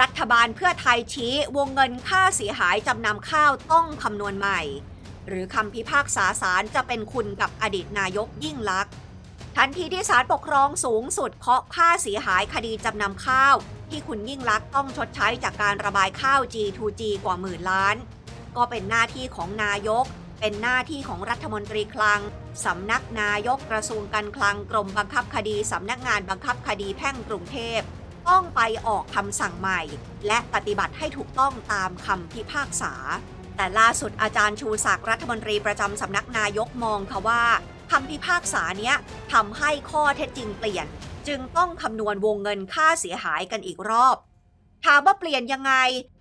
รัฐบาลเพื่อไทยชี้วงเงินค่าเสียหายจำนำข้าวต้องคำนวณใหม่ หรือคำพิพากษาศาลจะเป็นคุณกับอดีตนายกยิ่งลักษณ์ทันทีที่ศาลปกครองสูงสุดเคาะค่าเสียหายคดีจำนำข้าว ที่คุณยิ่งลักษณ์ต้องชดใช้จากการระบายข้าว G2G กว่าหมื่นล้าน ก็เป็นหน้าที่ของนายก เป็นหน้าที่ของรัฐมนตรีคลังสำนักนายกกระทรวงการคลังกรมบังคับคดีสำนักงานบังคับคดีแพ่งกรุงเทพ ต้องไปออกคำสั่งใหม่ และปฏิบัติให้ถูกต้องตามคำพิพากษา แต่ล่าสุดอาจารย์ชูศักดิ์รัฐมนตรีประจำสำนักนายกมองค่ะว่าคำพิพากษาเนี้ยทำให้ข้อเท็จจริงเปลี่ยน จึงต้องคำนวณวงเงินค่าเสียหายกันอีกรอบถามว่าเปลี่ยนยังไง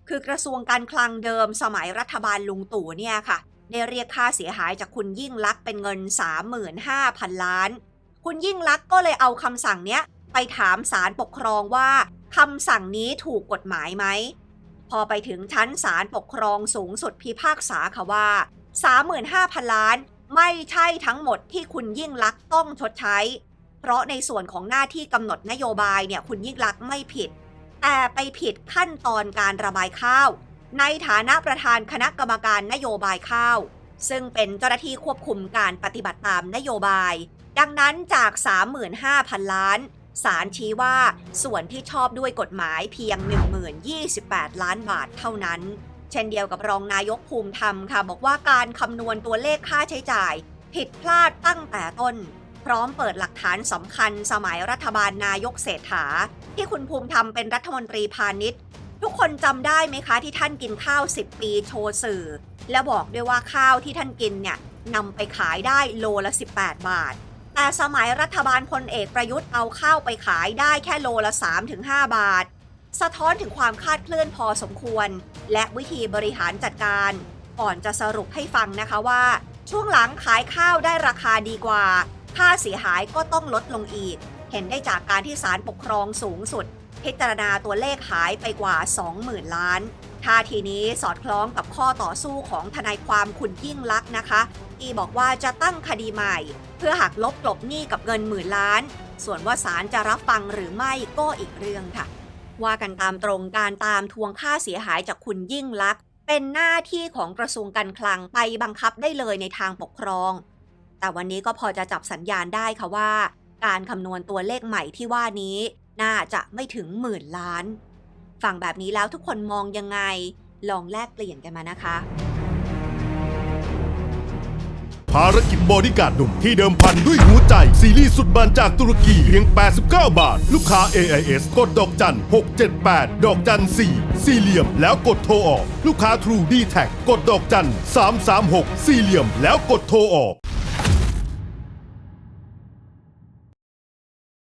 คือกระทรวงการคลังเดิมสมัยรัฐบาลลุงตู่เนี่ยค่ะได้เรียกค่าเสียหายจากคุณยิ่งลักษณ์เป็นเงิน 35,000 ล้าน คุณยิ่งลักษณ์ก็เลยเอาคำสั่งเนี้ย ไปถามศาลปกครองว่าคำสั่งนี้ถูกกฎหมายไหม พอไปถึงชั้นศาลปกครองสูงสุดพิพากษาค่ะว่า 35,000 ล้านไม่ใช่ทั้งหมดที่คุณยิ่งลักษณ์ต้องชดใช้ เพราะในส่วนของหน้าที่กำหนดนโยบายเนี่ยคุณยิ่งลักษณ์ไม่ผิด แต่ไปผิดขั้นตอนการระบายข้าว ในฐานะประธานคณะกรรมการนโยบายข้าว ซึ่งเป็นเจ้าหน้าที่ควบคุมการปฏิบัติตามนโยบาย ดังนั้นจาก 35,000 ล้าน ศาลชี้ว่าส่วนที่ชอบด้วยกฎหมายเพียง10,028 ล้านบาทเท่านั้น เช่นเดียวกับรองนายกภูมิธรรมค่ะ บอกว่าการคำนวณตัวเลขค่าใช้จ่าย ผิดพลาดตั้งแต่ต้น พร้อมเปิดหลักฐานสำคัญสมัยรัฐบาลนายกเศรษฐา ที่คุณภูมิธรรมเป็นรัฐมนตรีพาณิชย์ ทุกคนจำได้ไหมคะที่ท่านกินข้าว 10 ปีโชว์สื่อ และบอกด้วยว่าข้าวที่ท่านกินเนี่ยนำไปขายได้โลละ 18 บาท แต่สมัยรัฐบาลพลเอกประยุทธ์เอาข้าวไปขายได้แค่โลละ 3-5 บาท สะท้อนถึงความคาดเคลื่อนพอสมควร และวิธีบริหารจัดการ ก่อนจะสรุปให้ฟังนะคะว่า ช่วงหลังขายข้าวได้ราคาดีกว่า ค่าเสียหายก็ต้องลดลงอีก เห็นได้จากการที่ศาลปกครองสูงสุด พิจารณาตัวเลขหายไปกว่า 20,000 ล้าน ท่าทีนี้สอดคล้องกับข้อต่อสู้ของทนายความคุณยิ่งลักษณ์นะคะที่บอกว่าจะตั้งคดีใหม่ เพื่อหักลบกลบหนี้กับเงินหมื่นล้าน ส่วนว่าศาลจะรับฟังหรือไม่ก็อีกเรื่องค่ะ ว่ากันตามตรงการตามทวงค่าเสียหายจากคุณยิ่งลักษณ์เป็นหน้าที่ของกระทรวงการคลังไปบังคับได้เลยในทางปกครอง แต่วันนี้ก็พอจะจับสัญญาณได้ค่ะว่า การคำนวณตัวเลขใหม่ที่ว่านี้ น่าจะไม่ถึงหมื่นล้าน ฟังแบบนี้แล้วทุกคนมองยังไง ลองแลกเปลี่ยนกันมานะคะ ภารกิจบอดี้การ์ดหนุ่มที่เดิมพันด้วยหัวใจ ซีรีส์สุดมันจากตุรกีเพียง 89 บาท ลูกค้า AIS กดดอกจัน 678 ดอกจัน 4 สี่เหลี่ยมแล้วกดโทรออก ลูกค้า True d t แทกดดอกจัน 336 สี่เหลี่ยมแล้วกดโทรออก